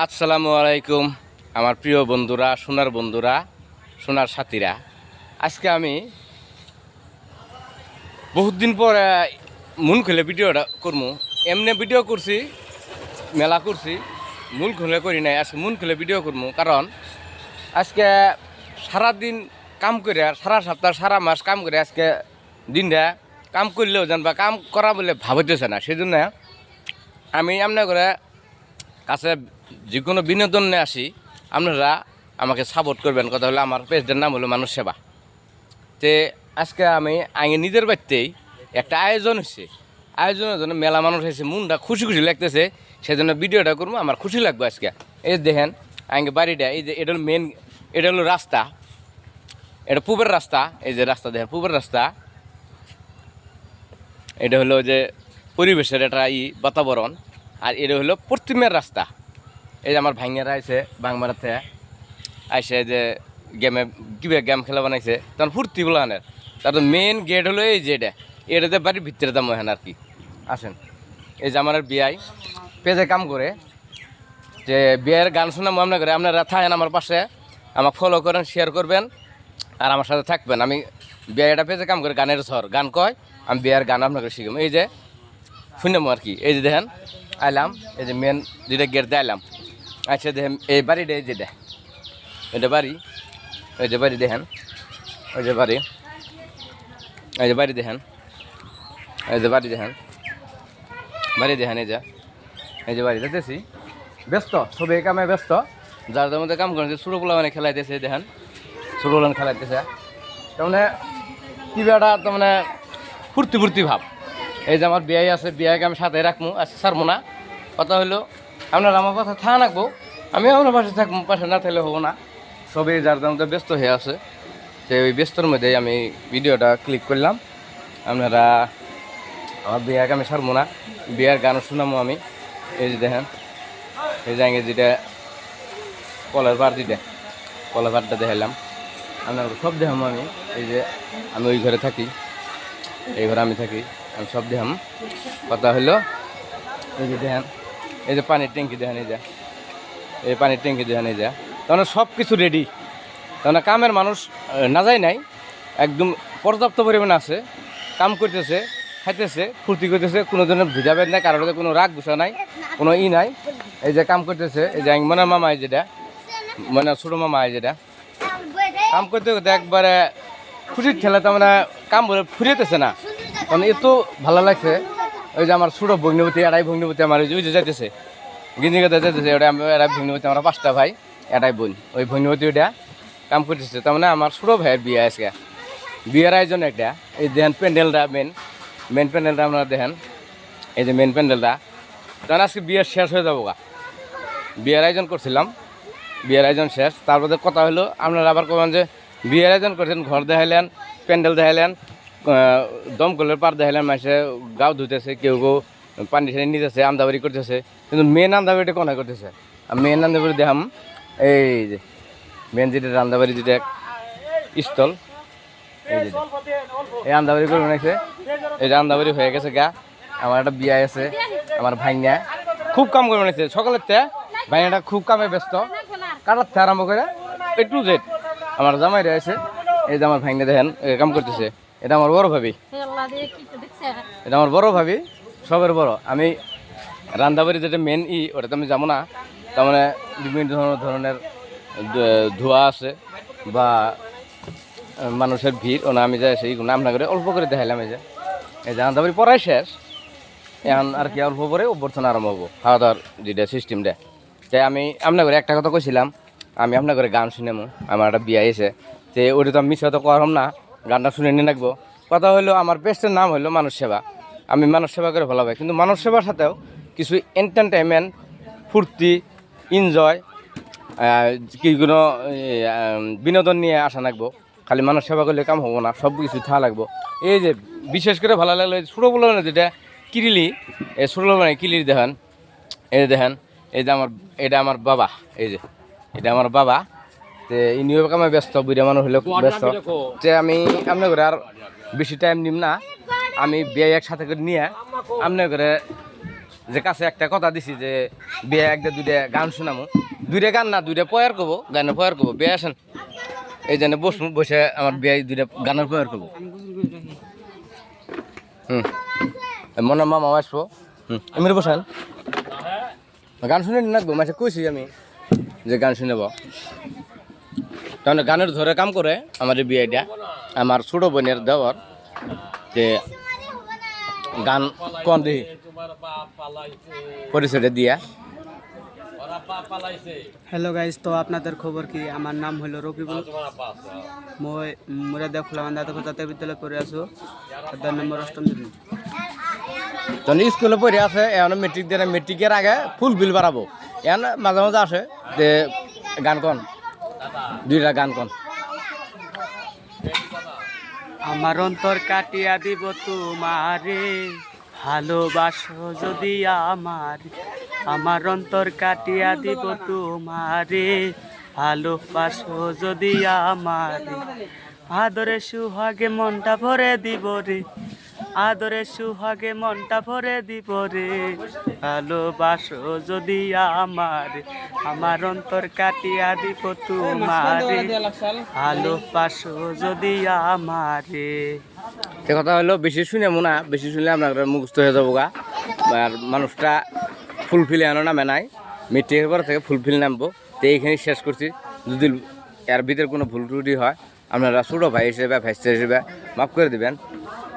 আসসালামু আলাইকুম, আমার প্রিয় বন্ধুরা, সোনার বন্ধুরা, সোনার সাথীরা। আজকে আমি বহুত দিন পর মন খুলে ভিডিওটা করব এমনি ভিডিও করছি, মেলা করছি মন খুলে করি নাই, আজকে মন খুলে ভিডিও করব কারণ, আজকে সারাদিন কাম করে, সারা সপ্তাহ, সারা মাস কাম করে, আজকে দিনটা কাম করলেও জানবা, কাম করা বলে ভাবতেছে না। সেই জন্য আমি আপনার করে কাছে যে কোনো বিনোদন নিয়ে আসি, আপনারা আমাকে সাপোর্ট করবেন। কথা হলো আমার পেজটার নাম হলো মানুষ সেবা। তে আজকে আমি আগে নিজের বাড়িতেই একটা আয়োজন হয়েছে। আয়োজনের জন্য মেলা মানুষ হয়েছে, মনটা খুশি খুশি লাগতেছে। সেজন্য ভিডিওটা করব, আমার খুশি লাগবে আজকে। এই দেখেন, আগে বাড়িটা, এই যে এটা হলো মেন এটা হলো রাস্তা। এটা পূবের রাস্তা, এই যে রাস্তা দেখেন, পূবের রাস্তা। এটা হলো যে পরিবেশের একটা ই বাতাবরণ। আর এটা হলো পশ্চিমের রাস্তা। এই যে আমার ভাইঙ্গারা আইছে বাংমারাতে আইসে যে গেমে কীভাবে গেম খেলা বানাইছে, তখন ফুর্তি বলে আনের তার মেন গেট হলো এই যে এটা। এটাতে বাড়ির ভিতরে দাম হেন আর কি। আসেন। এই যে আমার বিয়াই পেজে কাম করে। যে বিয়ের গান শোনাবো আপনার করে, আপনারা থাকেন আমার পাশে, আমাকে ফলো করেন শেয়ার করবেন, আর আমার সাথে থাকবেন। আমি বিয়েটা পেজে কাম করে গানের স্বর, গান কয়, আমি বিয়ের গান আপনাকে শিখাম এই যে, শুনলাম আর কি। এই যে দেখেন আইলাম, এই যে মেন যেটা গেট দিয়ে আইলাম। আচ্ছা দেখেন, এই বাড়িটা এই যেটা এটা বাড়ি ওই যে বাড়ি দেখেন। ওই যে বাড়ি, এই যে বাড়ি দেখেন। এই যে বাড়ি দেখেন। বাড়ি দেখেন, এই যে। এই যে বাড়ি, দেখতেছি? ব্যস্ত সবাই কামে ব্যস্ত। যার যার মধ্যে কাম করেছে পোলা মানে খেলাইতেছে, দেখেন। পোলা খেলাইতেছে। তার মানে কি বেটা তার মানে ফুর্তি ফুর্তি ভাব। এই যে আমার বিয়াই আছে, বিয়াকে আমি সাথে রাখব আজকে ছাড়বো না। কথা হলো আপনার আমার পাশে থা রাখব। আমি আপনার পাশে থাকব পাশে না থাকলে হব না। সবই যার মধ্যে ব্যস্ত হয়ে আছে তো ওই ব্যস্তর মধ্যে আমি ভিডিওটা ক্লিক করলাম। আপনারা, আমার বিয়াকে আমি ছাড়বো না, বিয়ার গান শোনাবো আমি। এই যে দেখেন, এই যে যেটা কলার পার যেটা কলার পারটা দেখালাম আপনার সব দেখাম আমি, এই যে আমি ওই ঘরে থাকি, এই ঘরে আমি থাকি, আমি সব দেখাম কথা হলো এই যে দেখেন এই যে পানির ট্যাঙ্কি দেখেন, এই যে। এই পানির ট্যাঙ্কি দেখেন, এই যে। তাহলে সব কিছু রেডি তাহলে কামের মানুষ না যায় নাই, একদম পর্যাপ্ত পরিমাণে আছে, কাম করতেছে, খাইতেছে, ফুর্তি করতেছে, কোনো ধরনের ভিজাভেদ নাই, কারোর কোনো রাগ গুছা নাই, কোনো ই নাই। এই যে কাম করতেছে, এই যে মনে মামা, এই যেটা মানে ছোটো মামা, এই যেটা। কাম করতে করতে একবারে খুশির ঠেলা তার মানে কাম বলে ফুরিয়েতেছে না। মানে এত ভালো লাগছে ওই যে আমার ছোটো ভগ্নিপতি এটাই ভগ্নিপতি আমার ওই যে- যাইতেছে। কথা যাইতেছে, ওটা এটাই ভগ্নিপতি আমরা পাঁচটা ভাই এটাই বোন। ওই ভগ্নিপতি ওটা কাম করতেছে। তার মানে আমার ছোটো ভাইয়ের বিয়ে আজকে। বিয়ের আয়োজন একটা। এই দেখেন প্যান্ডেলটা মেন মেন প্যান্ডেলটা আপনারা দেখেন। এই যে মেন প্যান্ডেলটা। তখন আজকে বিয়ের শেষ হয়ে যাব গা। বিয়ের আয়োজন করছিলাম। বিয়ের আয়োজন শেষ। তারপরে কথা হলো, আপনারা আবার কবেন যে বিয়ের আয়োজন করছেন, ঘর দেখাইলেন, প্যান্ডেল দেখাইলেন। দমকলের পার দেখাইলেন মানুষে গাও ধুতেছে কেউ কেউ পানি ঠানি নিতেছে আমদাবাড়ি করতেছে। কিন্তু মেন আমদাবাড়িটা কোনায় করতেছে? আর মেন আমদাবাড়ি দেখাম, এই যে মেন যেটা রান্দাবাড়ি যেটা স্থল, এই যে, এই আমদাবাড়ি করে বানাইছে এই যে আমদাবাড়ি হয়ে গেছে গা, আমার একটা বিয়ে আছে, আমার ভাইঙ্গা খুব কাম করে বানাইছে সকালের তে ভাইঙ্গাটা খুব কামে ব্যস্ত। কাটার থেকে আরম্ভ করে, এ টু জেড, আমার জামাই রয়েছে এই যে আমার ভাইঙ্গা দেখেন কাম করতেছে। এটা আমার বড় ভাবি। এটা আমার বড় ভাবি সবের বড়। আমি রান্দাবাড়ি যেটা মেন ই ওটাতে আমি যাব না। তার মানে বিভিন্ন ধরনের ধরনের ধোঁয়া আছে বা মানুষের ভিড়। ওনা আমি যাই সেই নাম না করে অল্প করে দেখাইলাম এই যে। এই যে রান্দাবাড়ি পড়াই শেষ। এখন আর কি অল্প পরে অভ্যর্থনা আরম্ভ হব। খাওয়া দাওয়ার যেটা সিস্টেমটা তাই আমি আপনার করে একটা কথা কইছিলাম। আমি আপনার করে গান শুনেমো। আমার একটা বিয়ে এসে তো ওটা তো আমি মিশে তো করম না। গানটা শুনে নিয়ে রাখব। কথা হলো, আমার বেস্টের নাম হলো মানুষ সেবা। আমি মানুষ সেবা করে ভালো পাই কিন্তু মানুষ সেবার সাথেও কিছু এন্টারটেনমেন্ট ফুর্তি এনজয় কি কোনো বিনোদন নিয়ে আসা লাগবো খালি মানুষ সেবা করলে কাম হব না সব কিছু থা লাগবো। এই যে বিশেষ করে ভালো লাগল ছোটো বলো না যেটা কিরিলি, এই ছোটো মানে কিলির দেখেন, এই দেখেন, এই যে আমার, এটা আমার বাবা, এই যে, এটা আমার বাবা। তে ইনিও কামে ব্যস্ত বুড়া মানুষ হলেও ব্যস্ত। যে আমি আপনার করে আর বেশি টাইম নিম না। আমি বিয়ে একসাথে করে নিয়ে আপনার করে যে কাছে একটা কথা দিছি যে বিয়ে একটা দুইটা গান শোনামো। দুইটা গান না দুইটা পয়ার করব গানের পয়ার করব। বিয়ে আসেন এই জন্য বসবো বসে আমার বিয়ে দুইটা গানের পয়ার করব। হুম। মনে মামা আসব। হুম এমনি বসেন। গান শুনে নাকবো মাসে কইছি আমি যে গান শুনেব। তাহলে গানের ধরে কাম করে আমার বিয়েটা আমার ছোট বোনের দেওয়ার যে গান কন দিই পরিচয়টা দিয়া। হ্যালো গাইজ তো আপনাদের খবর কি? আমার নাম হলো রকিবুল। মই মুরাদিয়া খোলাবান্ধা দেখো জাতীয় বিদ্যালয়ে পড়ে আছো। তার নম্বর অষ্টম শ্রেণি তখন স্কুলে পড়ে আছে এখন মেট্রিক দিয়ে মেট্রিকের আগে ফুল বিল বাড়াবো। এখন মাঝে মাঝে আসে যে গান কন। দুইটা গান কন। আমার অন্তর কাটিয়া দিব তোমারে, ভালোবাসো যদি আমার। আমার অন্তর কাটিয়া দিব তোমারে, ভালোবাসো যদি আমার। আদরে সুহাগে মনটা ভরে দিব রে। আদরে সুহাগে মনটা ভরে দিব রে। ভালোবাসো যদি আমার আমার অন্তর কাটিয়া দিব তোমারে। ভালোবাসো যদি আমারে। সে কথা হলো, বেশি শুনে না বেশি শুনলে আপনার মুখস্থ হয়ে যাব গা। আর মানুষটা ফুলফিল এনো নামে নাই। মেট্রিকের পর থেকে ফুলফিল নামবো। তো এইখানে শেষ করছি। যদি এর ভিতরে কোনো ভুল ত্রুটি হয়, আপনারা ছোটো ভাই হিসেবে ভাইস্টার হিসেবে মাফ করে দিবেন।